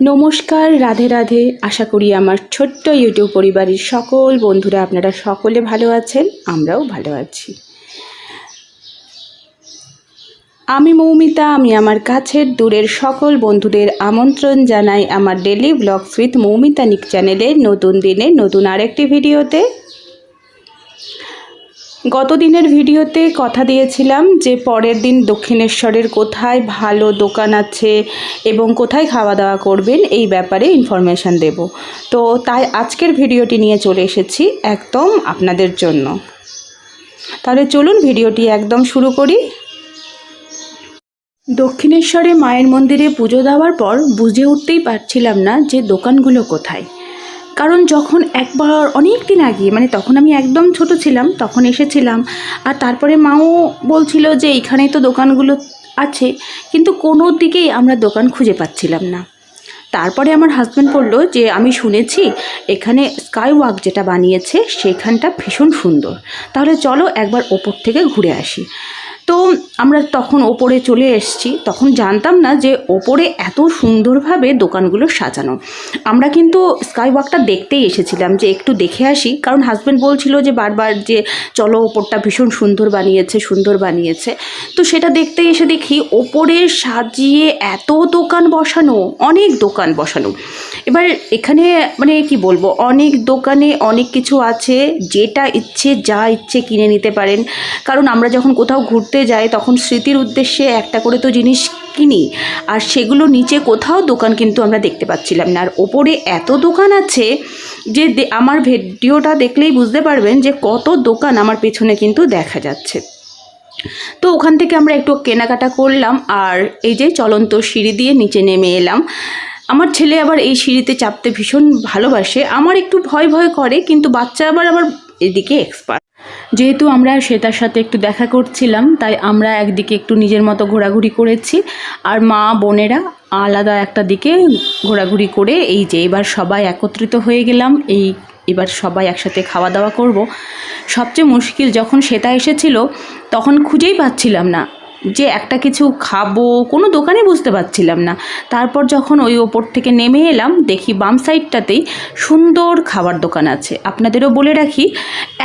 নমস্কার, রাধে রাধে। আশা করি আমার ছোট্ট ইউটিউব পরিবারের সকল বন্ধুরা আপনারা সকলে ভালো আছেন, আমরাও ভালো আছি। আমি মৌমিতা, আমি আমার কাছের দূরের সকল বন্ধুদের আমন্ত্রণ জানাই আমার ডেলি ব্লগস উইথ মৌমিতা নিক চ্যানেলের নতুন দিনে নতুন আরেকটি ভিডিওতে গত দিনের ভিডিওতে কথা দিয়েছিলাম যে পরের দিন দক্ষিণেশ্বরের কোথায় ভালো দোকান আছে এবং কোথায় খাওয়া দাওয়া করবেন এই ব্যাপারে ইনফরমেশান দেব। তো তাই আজকের ভিডিওটি নিয়ে চলে এসেছি একদম আপনাদের জন্য। তাহলে চলুন ভিডিওটি একদম শুরু করি। দক্ষিণেশ্বরে মায়ের মন্দিরে পুজো দেওয়ার পর বুঝে উঠতেই পারছিলাম না যে দোকানগুলো কোথায়। কারণ যখন একবার, অনেক দিন আগে মানে তখন আমি একদম ছোট ছিলাম, তখন এসেছিলাম, আর তারপরে মাও বলছিল যে এইখানেই তো দোকানগুলো আছে, কিন্তু কোনো দিকেই আমরা দোকান খুঁজে পাচ্ছিলাম না। তারপরে আমার হাজব্যান্ড বলল যে, আমি শুনেছি এখানে স্কাই ওয়াক যেটা বানিয়েছে, সেখানটা ভীষণ সুন্দর। তাহলে চলো একবার ওপর থেকে ঘুরে আসি। তো আমরা তখন ওপরে চলে এসেছি, তখন জানতাম না যে ওপরে এত সুন্দরভাবে দোকানগুলো সাজানো। আমরা কিন্তু স্কাই ওয়াকটা দেখতেই এসেছিলাম যে একটু দেখে আসি, কারণ হাজব্যান্ড বলছিল যে বারবার যে চলো ওপরটা ভীষণ সুন্দর বানিয়েছে সুন্দর বানিয়েছে। তো সেটা দেখতে এসে দেখি ওপরে সাজিয়ে এত দোকান বসানো, অনেক দোকান বসানো। এবার এখানে মানে কি বলব, অনেক দোকানে অনেক কিছু আছে, যেটা ইচ্ছে, যা ইচ্ছে কিনে নিতে পারেন। কারণ আমরা যখন কোথাও ঘুরতে যাই তখন স্মৃতির উদ্দেশ্যে একটা করে তো জিনিস কিনি। আর সেগুলো নিচে কোথাও দোকান কিন্তু আমরা দেখতে পাচ্ছিলাম না। আর ওপরে এত দোকান আছে যে আমার ভিডিওটা দেখলেই বুঝতে পারবেন যে কত দোকান আমার পেছনে কিন্তু দেখা যাচ্ছে। তো ওখান থেকে আমরা একটু কেনাকাটা করলাম আর এই যে চলন্ত সিঁড়ি দিয়ে নিচে নেমে এলাম। আমার ছেলে আবার এই সিঁড়িতে চাপতে ভীষণ ভালোবাসে। আমার একটু ভয় ভয় করে, কিন্তু বাচ্চা আবার আবার এদিকে এক্সপার্ট যেহেতু আমরা শ্বেতার সাথে একটু দেখা করছিলাম, তাই আমরা একদিকে একটু নিজের মতো ঘোরাঘুরি করেছি। আর মা, বোনেরা আলাদা একটা দিকে ঘোরাঘুরি করে এই যে এবার সবাই একত্রিত হয়ে গেলাম, এই এবার সবাই একসাথে খাওয়া দাওয়া করব। সবচেয়ে মুশকিল যখন শ্বেতা এসেছিল, তখন খুঁজেই পাচ্ছিলাম না। যে একটা কিছু খাব, কোনো দোকানে বুঝতে পারছিলাম না। তারপর যখন ওই ওপর থেকে নেমে এলাম, দেখি বাম সাইডটাতেই সুন্দর খাবার দোকান আছে। আপনাদেরও বলে রাখি,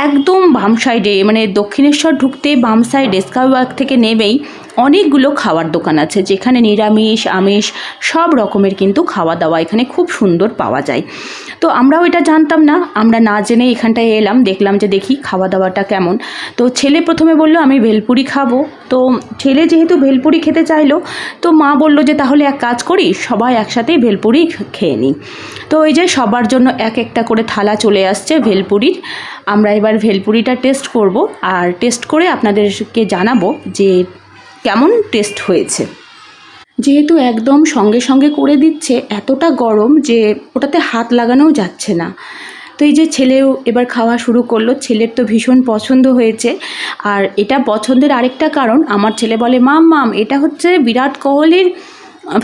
একদম বাম সাইডে মানে দক্ষিণেশ্বর ঢুকতে বাম সাইডে স্কাইওয়াক থেকে নেমেই অনেকগুলো খাবার দোকান আছে, যেখানে নিরামিষ, আমিষ সব রকমের কিন্তু খাওয়া দাওয়া এখানে খুব সুন্দর পাওয়া যায়। তো আমরাও এটা জানতাম না। আমরা না জেনে এখানটায় এলাম, দেখলাম যে দেখি খাওয়া দাওয়াটা কেমন। তো ছেলে প্রথমে বলল, আমি ভেলপুরি খাব। তো ছেলে যেহেতু ভেলপুরি খেতে চাইলো, তো মা বলল যে, তাহলে এক কাজ করি, সবাই একসাথেই ভেলপুরি খেয়ে নিই। তো ওই যে সবার জন্য এক একটা করে থালা চলে আসছে ভেলপুরির। আমরা এবার ভেলপুরিটা টেস্ট করব, আর টেস্ট করে আপনাদেরকে জানাব যে কেমন টেস্ট হয়েছে। যেহেতু একদম সঙ্গে সঙ্গে করে দিচ্ছে, এতটা গরম যে ওটাতে হাত লাগানোও যাচ্ছে না। তো এই যে ছেলেও এবার খাওয়া শুরু করল, ছেলের তো ভীষণ পছন্দ হয়েছে। আর এটা পছন্দের আরেকটা কারণ, আমার ছেলে বলে, মাম মাম, এটা হচ্ছে বিরাট কোহলির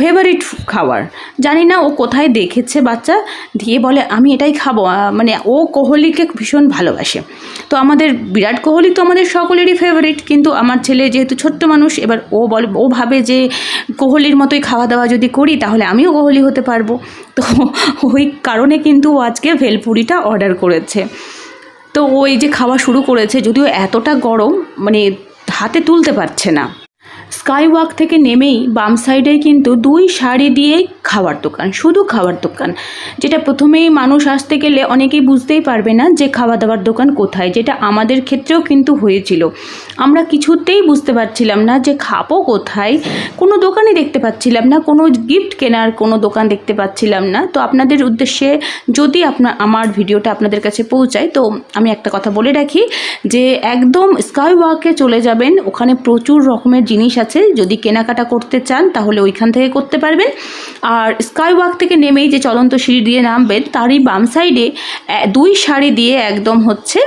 ফেভারিট খাবার। জানি না ও কোথায় দেখেছে বাচ্চা, দিয়ে বলে, আমি এটাই খাব। মানে ও কোহলিকে ভীষণ ভালোবাসে। তো আমাদের বিরাট কোহলি তো আমাদের সকলেরই ফেভারিট কিন্তু আমার ছেলে যেহেতু ছোট্ট মানুষ, এবার ও বলে, ও ভাবে যে কোহলির মতোই খাওয়া দাওয়া যদি করি, তাহলে আমিও কোহলি হতে পারব। তো ওই কারণে কিন্তু আজকে ভেলপুরিটা অর্ডার করেছে। তো ওই যে খাওয়া শুরু করেছে, যদিও এতটা গরম মানে হাতে তুলতে পারছে না। স্কাই ওয়াক থেকে নেমেই বাম সাইডেই কিন্তু দুই শাড়ি দিয়েই খাওয়ার দোকান, শুধু খাওয়ার দোকান। যেটা প্রথমেই মানুষ আসতে গেলে অনেকেই বুঝতেই পারবে না যে খাওয়া দাওয়ার দোকান কোথায়, যেটা আমাদের ক্ষেত্রেও কিন্তু হয়েছিল। আমরা কিছুতেই বুঝতে পারছিলাম না যে খাব কোথায়। কোনো দোকানই দেখতে পাচ্ছিলাম না, কোনো গিফট কেনার কোনো দোকান দেখতে পাচ্ছিলাম না। তো আপনাদের উদ্দেশ্যে যদি আপনার আমার ভিডিওটা আপনাদের কাছে পৌঁছায়, তো আমি একটা কথা বলে রাখি যে একদম স্কাই ওয়াকে চলে যাবেন, ওখানে প্রচুর রকমের জিনিস আছে, যদি কেনাকাটা করতে চান, তাহলে ওইখান থেকে করতে পারবেন। আর স্কাই ওয়াক থেকে নেমেই যে চলন্ত সিঁড়ি দিয়ে নামবেন, তারই বাম সাইডে দুই শাড়ি দিয়ে একদম হচ্ছে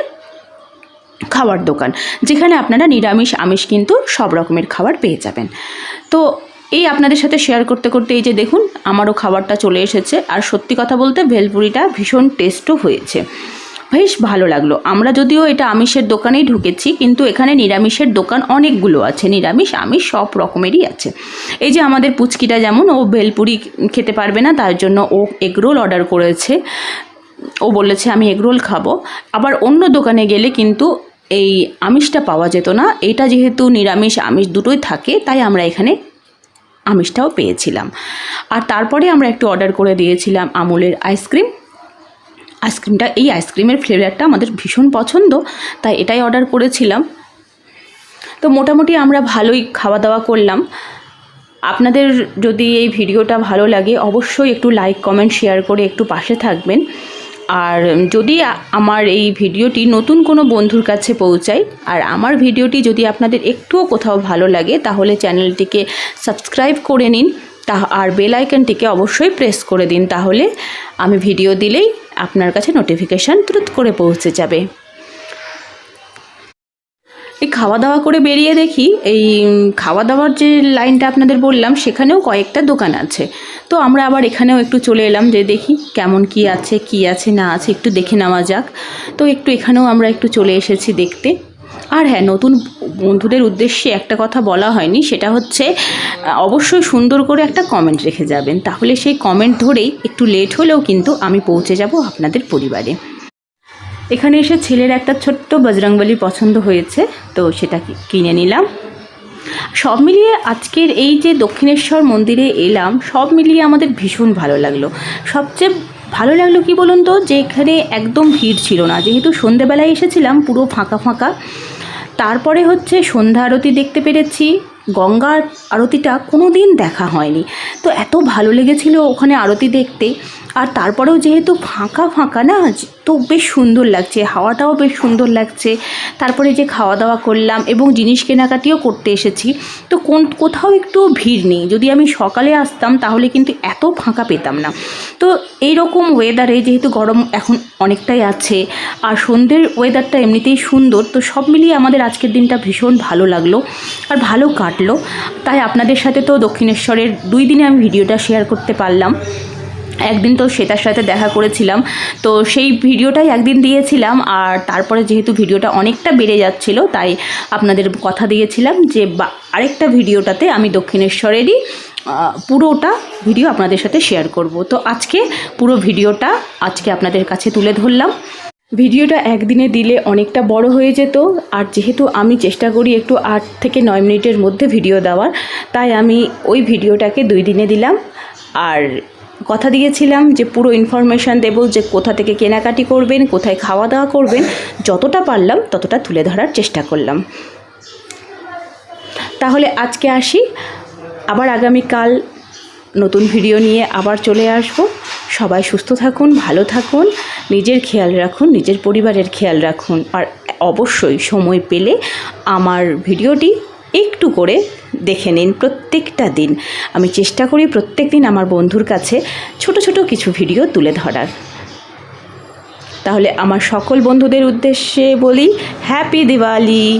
খাবার দোকান, যেখানে আপনারা নিরামিষ, আমিষ কিন্তু সব রকমের খাবার পেয়ে যাবেন। তো এই আপনাদের সাথে শেয়ার করতে করতে এই যে দেখুন, আমারও খাবারটা চলে এসেছে। আর সত্যি কথা বলতে, ভেলপুরিটা ভীষণ টেস্টও হয়েছে। বেশ ভালো লাগল। আমরা যদিও এটা আমিষের দোকানেই ঢুকেছি, কিন্তু এখানে নিরামিষের দোকান অনেকগুলো আছে। নিরামিষ, আমিষ সব রকমেরই আছে। এই যে আমাদের পুচকিটা যেমন, ও ভেলপুরি খেতে পারবে না, তার জন্য ও এগরোল অর্ডার করেছে। ও বলেছে, আমি এগরোল খাব। আবার অন্য দোকানে গেলে কিন্তু এই আমিষটা পাওয়া যেত না। এটা যেহেতু নিরামিষ, আমিষ দুটোই থাকে, তাই আমরা এখানে আমিষটাও পেয়েছিলাম। আর তারপরে আমরা একটু অর্ডার করে দিয়েছিলাম আমুলের আইসক্রিম। আইসক্রিমটা, এই আইসক্রিমের ফ্লেভারটা আমাদের ভীষণ পছন্দ, তাই এটাই অর্ডার করেছিলাম। তো মোটামুটি আমরা ভালোই খাওয়া দাওয়া করলাম। আপনাদের যদি এই ভিডিওটা ভালো লাগে, অবশ্যই একটু লাইক কমেন্ট শেয়ার করে একটু পাশে থাকবেন। আর যদি আমার এই ভিডিওটি নতুন কোনো বন্ধুর কাছে পৌঁছায়, আর আমার ভিডিওটি যদি আপনাদের একটুও কোথাও ভালো লাগে, তাহলে চ্যানেলটিকে সাবস্ক্রাইব করে নিন তা আর বেল আইকনটিকে অবশ্যই প্রেস করে দিন, তাহলে আমি ভিডিও দিলেই আপনার কাছে নোটিফিকেশান দ্রুত করে পৌঁছে যাবে। এই খাওয়া দাওয়া করে বেরিয়ে দেখি, এই খাওয়া দাওয়ার যে লাইনটা আপনাদের বললাম, সেখানেও কয়েকটা দোকান আছে। তো আমরা আবার এখানেও একটু চলে এলাম যে দেখি কেমন কি আছে কি আছে, না আছে, একটু দেখে নেওয়া যাক। তো একটু এখানেও আমরা একটু চলে এসেছি দেখতে। আর হ্যাঁ নতুন বন্ধুদের উদ্দেশ্যে একটা কথা বলা হয়নি, সেটা হচ্ছে অবশ্যই সুন্দর করে একটা কমেন্ট রেখে যাবেন। তাহলে সেই কমেন্ট ধরেই একটু লেট হলেও কিন্তু আমি পৌঁছে যাব আপনাদের পরিবারে। এখানে এসে ছেলের একটা ছোট্ট বজরংবলী পছন্দ হয়েছে, তো সেটা কিনে নিলাম। সব মিলিয়ে আজকের এই যে দক্ষিণেশ্বর মন্দিরে এলাম, সব মিলিয়ে আমাদের ভীষণ ভালো লাগল। সবচেয়ে ভালো লাগল কি বলুন তো? যে এখানে একদম ভিড় ছিল না। যেহেতু সন্ধেবেলায় এসেছিলাম, পুরো ফাঁকা ফাঁকা। তারপরে হচ্ছে সন্ধ্যা আরতি দেখতে পেরেছি। গঙ্গার আরতিটা কোনো দিন দেখা হয়নি। তো এত ভালো লেগেছিল ওখানে আরতি দেখতে। আর তারপরেও যেহেতু ফাঁকা ফাঁকা না, তো বেশ সুন্দর লাগছে, হাওয়াটাও বেশ সুন্দর লাগছে। তারপরে যে খাওয়া দাওয়া করলাম এবং জিনিস কেনাকাটিও করতে এসেছি। তো কোন, কোথাও একটু ভিড় নেই। যদি আমি সকালে আসতাম, তাহলে কিন্তু এত ফাঁকা পেতাম না। তো এই রকম ওয়েদারে যেহেতু গরম এখন অনেকটাই আছে, আর সন্ধ্যের ওয়েদারটা এমনিতেই সুন্দর, তো সব মিলিয়ে আমাদের আজকের দিনটা ভীষণ ভালো লাগল আর ভালো কাটলো। তাই আপনাদের সাথে তো দক্ষিণেশ্বরের দুই দিনে আমি ভিডিওটা শেয়ার করতে পারলাম। একদিন তো শ্বেতার সাথে দেখা করেছিলাম। তো সেই ভিডিওটাই একদিন দিয়েছিলাম, আর তারপরে যেহেতু ভিডিওটা অনেকটা বেড়ে যাচ্ছিল, তাই আপনাদের কথা দিয়েছিলাম যে আরেকটা ভিডিওটাতে আমি দক্ষিণেশ্বরেরই পুরোটা ভিডিও আপনাদের সাথে শেয়ার করব। তো আজকে পুরো ভিডিওটা আজকে আপনাদের কাছে তুলে ধরলাম। ভিডিওটা একদিনে দিলে অনেকটা বড় হয়ে যেত, আর যেহেতু আমি চেষ্টা করি একটু আট থেকে নয় মিনিটের মধ্যে ভিডিও দেওয়ার, তাই আমি ওই ভিডিওটাকে দুই দিনে দিলাম। আর কথা দিয়েছিলাম যে পুরো ইনফরমেশান দেবো যে কোথা থেকে কেনাকাটি করবেন, কোথায় খাওয়া দাওয়া করবেন, যতটা পারলাম ততটা তুলে ধরার চেষ্টা করলাম। তাহলে আজকে আসি, আবার আগামীকাল নতুন ভিডিও নিয়ে আবার চলে আসব। সবাই সুস্থ থাকুন, ভালো থাকুন, নিজের খেয়াল রাখুন, নিজের পরিবারের খেয়াল রাখুন, আর অবশ্যই সময় পেলে আমার ভিডিওটি একটু করে দেখে নিন প্রত্যেকটা দিন। আমি চেষ্টা করি প্রত্যেক দিন আমার বন্ধুর কাছে ছোট ছোট কিছু ভিডিও তুলে ধরার। তাহলে আমার সকল বন্ধুদের উদ্দেশ্যে বলি হ্যাপি দিওয়ালি